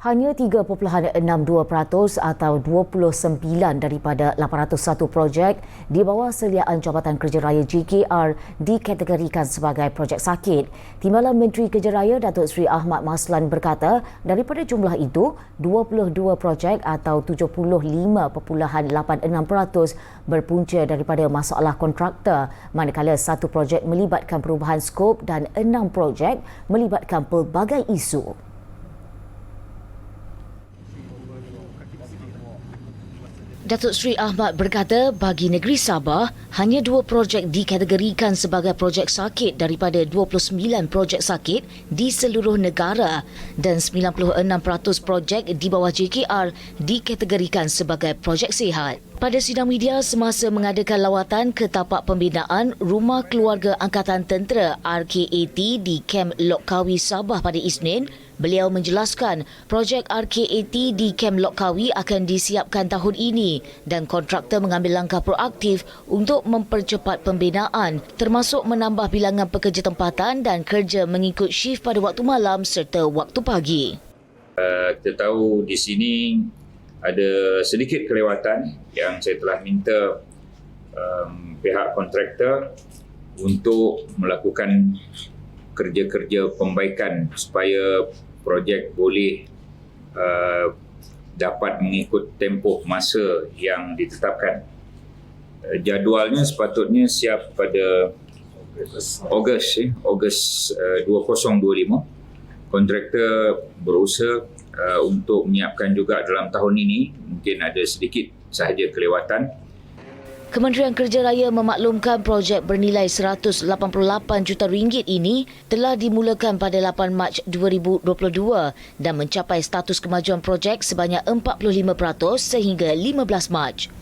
Hanya 3.62% atau 29 daripada 801 projek di bawah seliaan Jabatan Kerja Raya JKR dikategorikan sebagai projek sakit. Timbalan Menteri Kerja Raya Datuk Seri Ahmad Maslan berkata daripada jumlah itu, 22 projek atau 75.86% berpunca daripada masalah kontraktor manakala satu projek melibatkan perubahan skop dan enam projek melibatkan pelbagai isu. Datuk Seri Ahmad berkata bagi negeri Sabah, hanya dua projek dikategorikan sebagai projek sakit daripada 29 projek sakit di seluruh negara dan 96% projek di bawah JKR dikategorikan sebagai projek sihat. Pada sidang media semasa mengadakan lawatan ke tapak pembinaan Rumah Keluarga Angkatan Tentera RKAT di Kem Lok Kawi Sabah pada Isnin, beliau menjelaskan projek RKAT di Kem Lok Kawi akan disiapkan tahun ini dan kontraktor mengambil langkah proaktif untuk mempercepat pembinaan termasuk menambah bilangan pekerja tempatan dan kerja mengikut shift pada waktu malam serta waktu pagi. Uh, kita tahu di sini ada sedikit kelewatan yang saya telah minta um, pihak kontraktor untuk melakukan kerja-kerja pembaikan supaya projek boleh uh, dapat mengikut tempoh masa yang ditetapkan. Uh, jadualnya sepatutnya siap pada Ogos eh, Ogos uh, 2025. Kontraktor berusaha uh, untuk menyiapkan juga dalam tahun ini mungkin ada sedikit sahaja kelewatan Kementerian Kerja Raya memaklumkan projek bernilai 188 juta ringgit ini telah dimulakan pada 8 Mac 2022 dan mencapai status kemajuan projek sebanyak 45% sehingga 15 Mac.